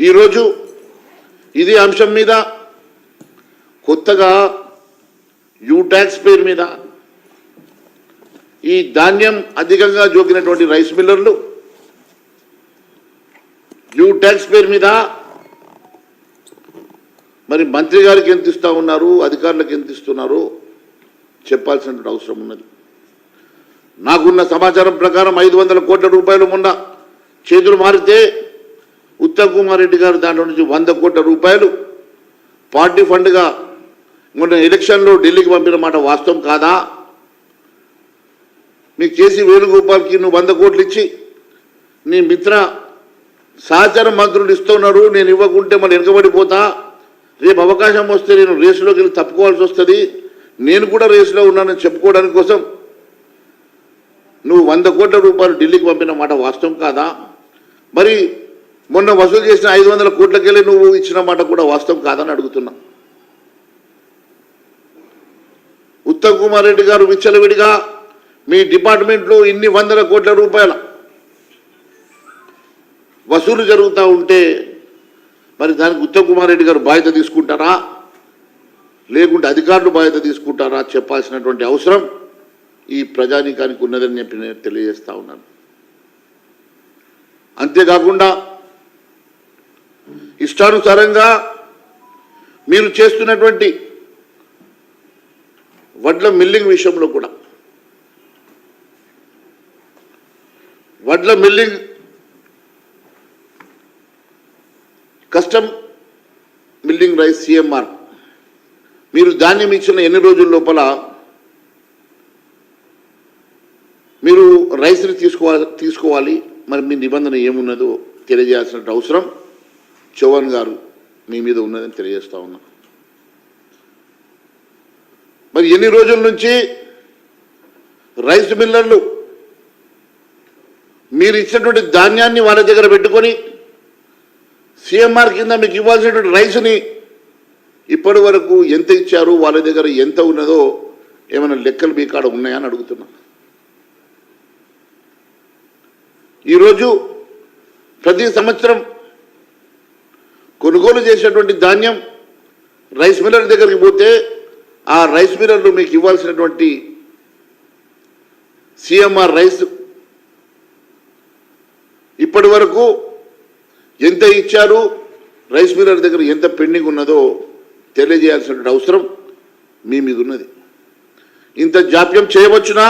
ఈరోజు ఇదే అంశం మీద కొత్తగా యూ ట్యాక్స్ పేరు మీద ఈ ధాన్యం అధికంగా జోకినటువంటి రైస్ మిల్లర్లు యూ ట్యాక్స్ పేరు మీద మరి మంత్రి గారికి ఎంత ఇస్తా ఉన్నారు అధికారులకు ఎంత ఇస్తున్నారు చెప్పాల్సినటువంటి అవసరం ఉన్నది. నాకున్న సమాచారం ప్రకారం ఐదు వందల కోట్ల రూపాయలు మొన్న చేతులు మారితే ఉత్తమ్ కుమార్ రెడ్డి గారు దాంట్లో నుంచి వంద కోట్ల రూపాయలు పార్టీ ఫండ్గా మొన్న ఎలక్షన్లో ఢిల్లీకి పంపిన మాట వాస్తవం కాదా? మీకు చేసి వేణుగోపాల్కి నువ్వు వంద కోట్లు ఇచ్చి నీ మిత్ర సహచర మంత్రులు ఇస్తున్నారు నేను ఇవ్వకుంటే మళ్ళీ వెనుకబడిపోతా. రేపు అవకాశం వస్తే నేను రేసులోకి వెళ్ళి తప్పుకోవాల్సి వస్తుంది. నేను కూడా రేసులో ఉన్నానని చెప్పుకోవడానికి కోసం నువ్వు వంద కోట్ల రూపాయలు ఢిల్లీకి పంపిన మాట వాస్తవం కాదా? మరి మొన్న వసూలు చేసిన ఐదు వందల కోట్లకెళ్ళి నువ్వు ఇచ్చిన మాట కూడా వాస్తవం కాదని అడుగుతున్నా. ఉత్తమ్ కుమార్ రెడ్డి గారు విచ్చలవిడిగా మీ డిపార్ట్మెంట్లో ఇన్ని వందల కోట్ల రూపాయల వసూలు జరుగుతూ ఉంటే మరి దానికి ఉత్తమ్ కుమార్ రెడ్డి గారు బాధ్యత తీసుకుంటారా? లేకుంటే అధికారులు బాధ్యత తీసుకుంటారా చెప్పాల్సినటువంటి అవసరం ఈ ప్రజానీకానికి ఉన్నదని చెప్పి నేను తెలియజేస్తా ఉన్నాను. అంతేకాకుండా ఇష్టానుసారంగా మీరు చేస్తున్నటువంటి వడ్ల మిల్లింగ్ విషయంలో కూడా. వడ్ల milling custom milling rice CMR. మీరు ధాన్యం ఇచ్చిన ఎన్ని రోజుల లోపల మీరు రైస్ని తీసుకోవాలి తీసుకోవాలి. మరి మీ నిబంధన ఏమున్నదో తెలియజేయాల్సిన అవసరం. చౌహాన్ గారు మీ మీద ఉన్నదని తెలియజేస్తా ఉన్నా. మరి ఎన్ని రోజుల నుంచి రైస్ మిల్లర్లు మీరు ఇచ్చినటువంటి ధాన్యాన్ని వాళ్ళ దగ్గర పెట్టుకొని సిఎంఆర్ కింద మీకు ఇవ్వాల్సినటువంటి రైస్ని ఇప్పటి వరకు ఎంత ఇచ్చారు వాళ్ళ దగ్గర ఎంత ఉన్నదో ఏమైనా లెక్కలు మీ కాడ ఉన్నాయని అడుగుతున్నా. ఈరోజు ప్రతి సంవత్సరం కొనుగోలు చేసినటువంటి ధాన్యం రైస్ మిల్లర్ దగ్గరికి పోతే ఆ రైస్ మిల్లర్లు మీకు ఇవ్వాల్సినటువంటి సిఎంఆర్ రైస్ ఇప్పటి వరకు ఎంత ఇచ్చారు రైస్ మిల్లర్ దగ్గర ఎంత పెండింగ్ ఉన్నదో తెలియజేయాల్సినటువంటి అవసరం మీ మీద ఉన్నది. ఇంత జాప్యం చేయవచ్చునా?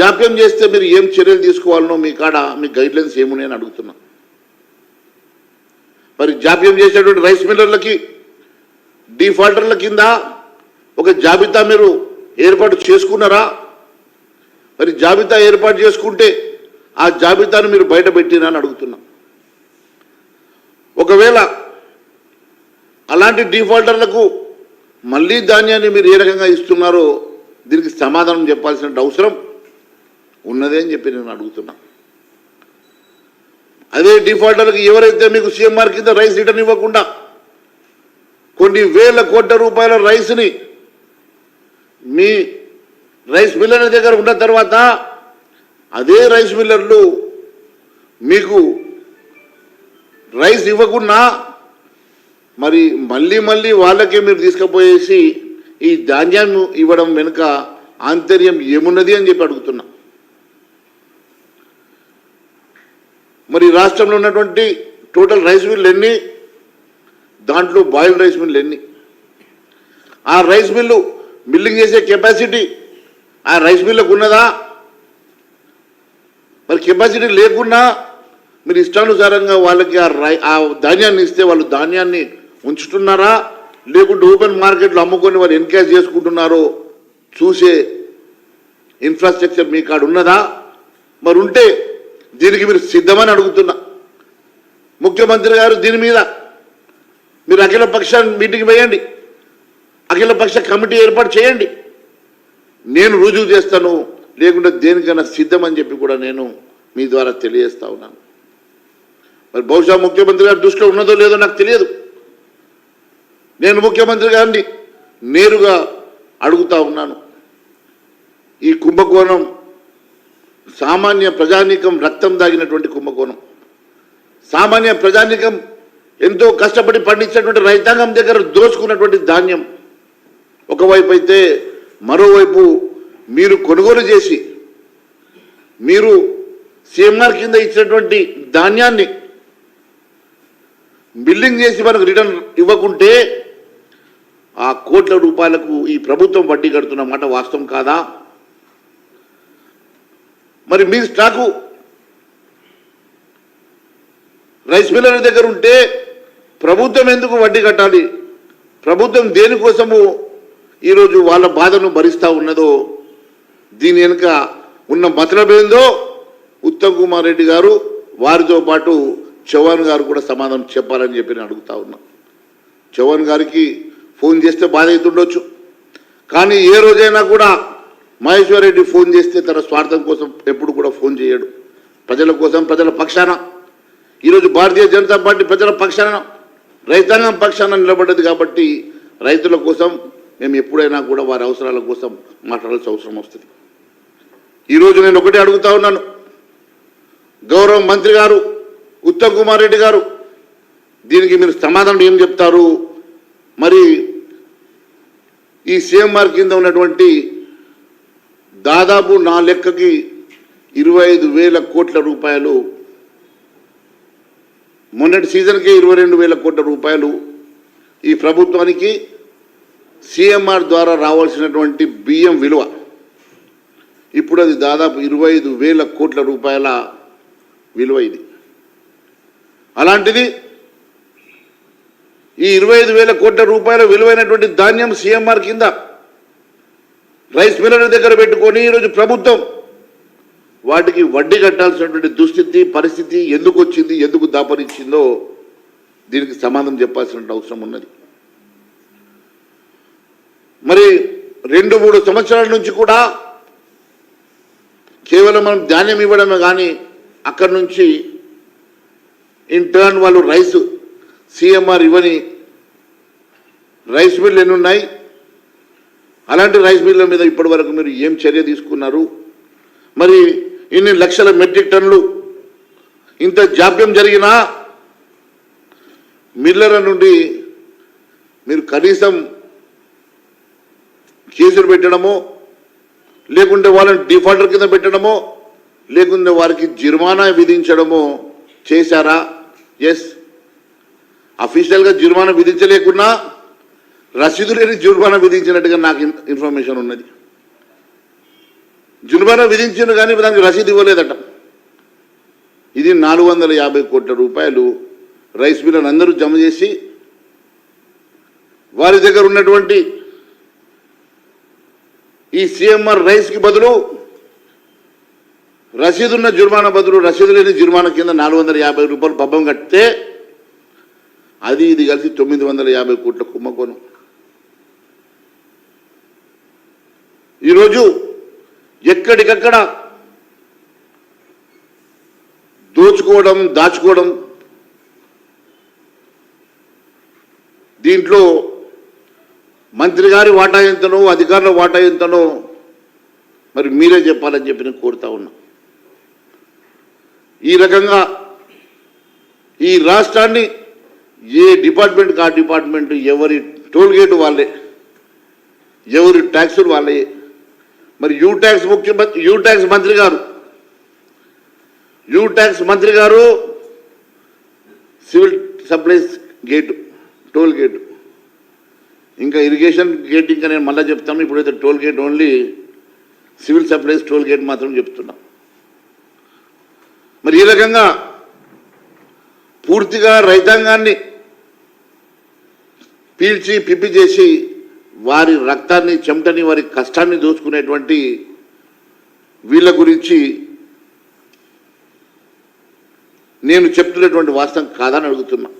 జాప్యం చేస్తే మీరు ఏం చర్యలు తీసుకోవాలనో మీ కాడ మీ గైడ్లైన్స్ ఏమున్నాయని అడుగుతున్నా. మరి జాప్యం చేసేటువంటి రైస్ మిల్లర్లకి డిఫాల్టర్ల కింద ఒక జాబితా మీరు ఏర్పాటు చేసుకున్నారా? మరి జాబితా ఏర్పాటు చేసుకుంటే ఆ జాబితాను మీరు బయట పెట్టినా అని అడుగుతున్నా. ఒకవేళ అలాంటి డిఫాల్టర్లకు మళ్ళీ ధాన్యాన్ని మీరు ఏ రకంగా ఇస్తున్నారో దీనికి సమాధానం చెప్పాల్సిన అవసరం ఉన్నదే అని చెప్పి నేను అడుగుతున్నా. అదే డిఫాల్టర్కి ఎవరైతే మీకు సీఎంఆర్ కింద రైస్ రిటర్న్ ఇవ్వకుండా కొన్ని వేల కోట్ల రూపాయల రైస్ని మీ రైస్ మిల్లర్ దగ్గర ఉన్న తర్వాత అదే రైస్ మిల్లర్లు మీకు రైస్ ఇవ్వకుండా మరి మళ్ళీ మళ్ళీ వాళ్ళకే మీరు తీసుకుపోయేసి ఈ ధాన్యాన్ని ఇవ్వడం వెనుక ఆంతర్యం ఏమున్నది అని చెప్పి అడుగుతున్నా. మరి రాష్ట్రంలో ఉన్నటువంటి టోటల్ రైస్ మిల్లు ఎన్ని? దాంట్లో బాయిల్డ్ రైస్ మిల్లు ఎన్ని? ఆ రైస్ మిల్లు మిల్లింగ్ చేసే కెపాసిటీ ఆ రైస్ మిల్లకు ఉన్నదా? మరి కెపాసిటీ లేకుండా మీరు ఇష్టానుసారంగా వాళ్ళకి ఆ రై ఆ ధాన్యాన్ని ఇస్తే వాళ్ళు ధాన్యాన్ని ఉంచుతున్నారా? లేకుంటే ఓపెన్ మార్కెట్లో అమ్ముకొని వాళ్ళు ఎన్కేజ్ చేసుకుంటున్నారో చూసే ఇన్ఫ్రాస్ట్రక్చర్ మీ కాడ ఉన్నదా? మరి ఉంటే దీనికి మీరు సిద్ధమని అడుగుతున్నా. ముఖ్యమంత్రి గారు దీని మీద మీరు అఖిల పక్ష మీటింగ్ వేయండి. అఖిల పక్ష కమిటీ ఏర్పాటు చేయండి. నేను రుజువు చేస్తాను లేకుంటే దేనికైనా సిద్ధమని చెప్పి కూడా నేను మీ ద్వారా తెలియజేస్తా ఉన్నాను. మరి బహుశా ముఖ్యమంత్రి గారి దృష్టిలో ఉన్నదో లేదో నాకు తెలియదు. నేను ముఖ్యమంత్రి గారిని నేరుగా అడుగుతా ఉన్నాను. ఈ కుంభకోణం సామాన్య ప్రజానీకం రక్తం దాగినటువంటి కుంభకోణం. సామాన్య ప్రజానికం ఎంతో కష్టపడి పండించినటువంటి రైతాంగం దగ్గర దోచుకున్నటువంటి ధాన్యం. ఒకవైపు అయితే మరోవైపు మీరు కొనుగోలు చేసి మీరు సీఎంఆర్ కింద ఇచ్చినటువంటి ధాన్యాన్ని బిల్లింగ్ చేసి మనకు రిటర్న్ ఇవ్వకుంటే ఆ కోట్ల రూపాయలకు ఈ ప్రభుత్వం వడ్డీ కడుతున్న మాట వాస్తవం కాదా? మరి మీ స్టాకు రైస్ మిల్లర్ దగ్గర ఉంటే ప్రభుత్వం ఎందుకు వడ్డీ కట్టాలి? ప్రభుత్వం దేనికోసము ఈరోజు వాళ్ళ బాధను భరిస్తూ ఉన్నదో దీని వెనుక ఉన్న మతలబేందో ఉత్తమ్ కుమార్ రెడ్డి గారు వారితో పాటు చౌహాన్ గారు కూడా సమాధానం చెప్పాలని చెప్పి నేను అడుగుతా ఉన్నా. చౌహాన్ గారికి ఫోన్ చేస్తే బాధ అవుతుండొచ్చు. కానీ ఏ రోజైనా కూడా మహేశ్వర్ రెడ్డి ఫోన్ చేస్తే తన స్వార్థం కోసం ఎప్పుడు కూడా ఫోన్ చేయడు. ప్రజల కోసం ప్రజల పక్షాన. ఈరోజు భారతీయ జనతా పార్టీ ప్రజల పక్షాన రైతాంగం పక్షాన నిలబడ్డది కాబట్టి రైతుల కోసం మేము ఎప్పుడైనా కూడా వారి అవసరాల కోసం మాట్లాడాల్సిన అవసరం వస్తుంది. ఈరోజు నేను ఒకటే అడుగుతా ఉన్నాను. గౌరవ మంత్రి గారు ఉత్తమ్ కుమార్ రెడ్డి గారు దీనికి మీరు సమాధానం ఏం చెప్తారు? మరి ఈ సీఎంఆర్ కింద ఉన్నటువంటి దాదాపు నా లెక్కకి ఇరవై ఐదు వేల కోట్ల రూపాయలు మొన్నటి సీజన్కే ఇరవై రెండు వేల కోట్ల రూపాయలు ఈ ప్రభుత్వానికి సిఎంఆర్ ద్వారా రావాల్సినటువంటి బియ్యం విలువ. ఇప్పుడు అది దాదాపు ఇరవై ఐదు వేల కోట్ల రూపాయల విలువ ఇది. అలాంటిది ఈ ఇరవై ఐదు వేల కోట్ల రూపాయల విలువైనటువంటి ధాన్యం సీఎంఆర్ కింద రైస్ మిల్లర్ దగ్గర పెట్టుకొని ఈరోజు ప్రభుత్వం వాటికి వడ్డీ కట్టాల్సినటువంటి దుస్థితి పరిస్థితి ఎందుకు వచ్చింది ఎందుకు దాపరించిందో దీనికి సమాధానం చెప్పాల్సిన అవసరం ఉన్నది. మరి రెండు మూడు సంవత్సరాల నుంచి కూడా కేవలం మనం ధాన్యం ఇవ్వడమే కానీ అక్కడి నుంచి ఇన్ టర్న్ వాళ్ళు రైస్ సిఎంఆర్ ఇవ్వని రైస్ మిల్లు ఎన్ని ఉన్నాయి? అలాంటి రైస్ మిల్ల మీద ఇప్పటి వరకు మీరు ఏం చర్య తీసుకున్నారు? మరి ఇన్ని లక్షల మెట్రిక్ టన్నులు ఇంత జాప్యం జరిగినా మిల్లర్ల నుండి మీరు కనీసం కేసులు పెట్టడమో లేకుంటే వాళ్ళని డిఫాల్టర్ కింద పెట్టడమో లేకుంటే వారికి జరిమానా విధించడమో చేశారా? ఎస్ అఫీషియల్గా జరిమానా విధించలేకున్నా రసీదు లేని జుర్మానా విధించినట్టుగా నాకు ఇన్ఫర్మేషన్ ఉన్నది. జుర్మానా విధించిన కానీ దానికి రసీదు ఇవ్వలేదట. ఇది నాలుగు వందల యాభై కోట్ల రూపాయలు రైస్ మిల్లను అందరూ జమ చేసి వారి దగ్గర ఉన్నటువంటి ఈ సిఎంఆర్ రైస్కి బదులు రసీదున్న జుర్మానా బదులు రసీదు లేని జుర్మానా కింద నాలుగు వందల యాభై రూపాయలు పబ్బం కడితే అది ఇది కలిసి తొమ్మిది వందల యాభై కోట్ల కుంభకోణం. ఈరోజు ఎక్కడికక్కడ దోచుకోవడం దాచుకోవడం దీంట్లో మంత్రి గారి వాటా ఎంతనో అధికారుల వాటా ఎంతనో మరి మీరే చెప్పాలని చెప్పి నేను కోరుతా ఉన్నా. ఈ రకంగా ఈ రాష్ట్రాన్ని ఏ డిపార్ట్మెంట్కి ఆ డిపార్ట్మెంట్ ఎవరి టోల్ గేట్ వాళ్ళే ఎవరి ట్యాక్సులు వాళ్ళే మరి యూ ట్యాక్స్ ముఖ్యమంత్రి యూ ట్యాక్స్ మంత్రి గారు. యూ ట్యాక్స్ మంత్రి గారు civil supplies gate toll gate. ఇంకా ఇరిగేషన్ గేట్ ఇంకా నేను మళ్ళీ చెప్తాను. ఇప్పుడైతే toll gate only civil supplies toll gate మాత్రం చెప్తున్నా. మరి ఈ రకంగా పూర్తిగా రైతాంగాన్ని పీల్చి పిప్పి చేసి వారి రక్తాన్ని చెమటని వారి కష్టాన్ని దోచుకునేటువంటి వీళ్ళ గురించి నేను చెప్తున్నటువంటి వాస్తవం కాదని అడుగుతున్నా.